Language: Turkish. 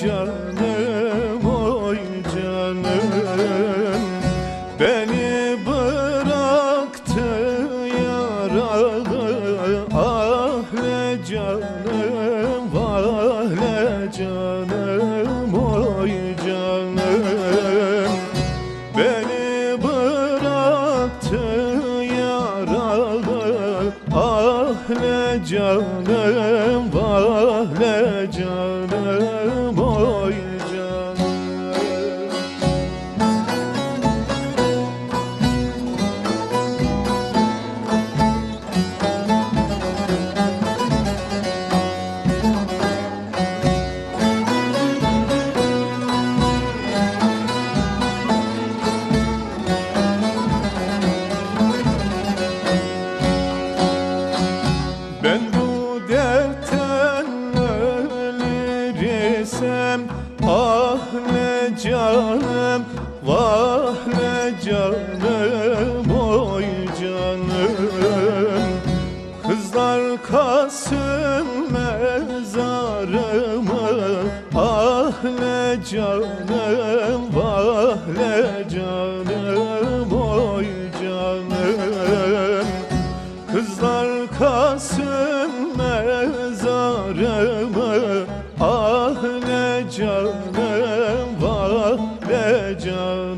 canım oy canım. Beni bıraktı yaralı Ah ne canım vah ne canım oy canım. Beni bıraktı yaralı Ah ne canım vah ne canım dertten ölür isem Ah ne canım vah ne canım oy canım. Kızlar kasım mezarımı Ah ne canım vah ne canım oy canım. Kızlar kasım mezarımı Ah ne vah ne canım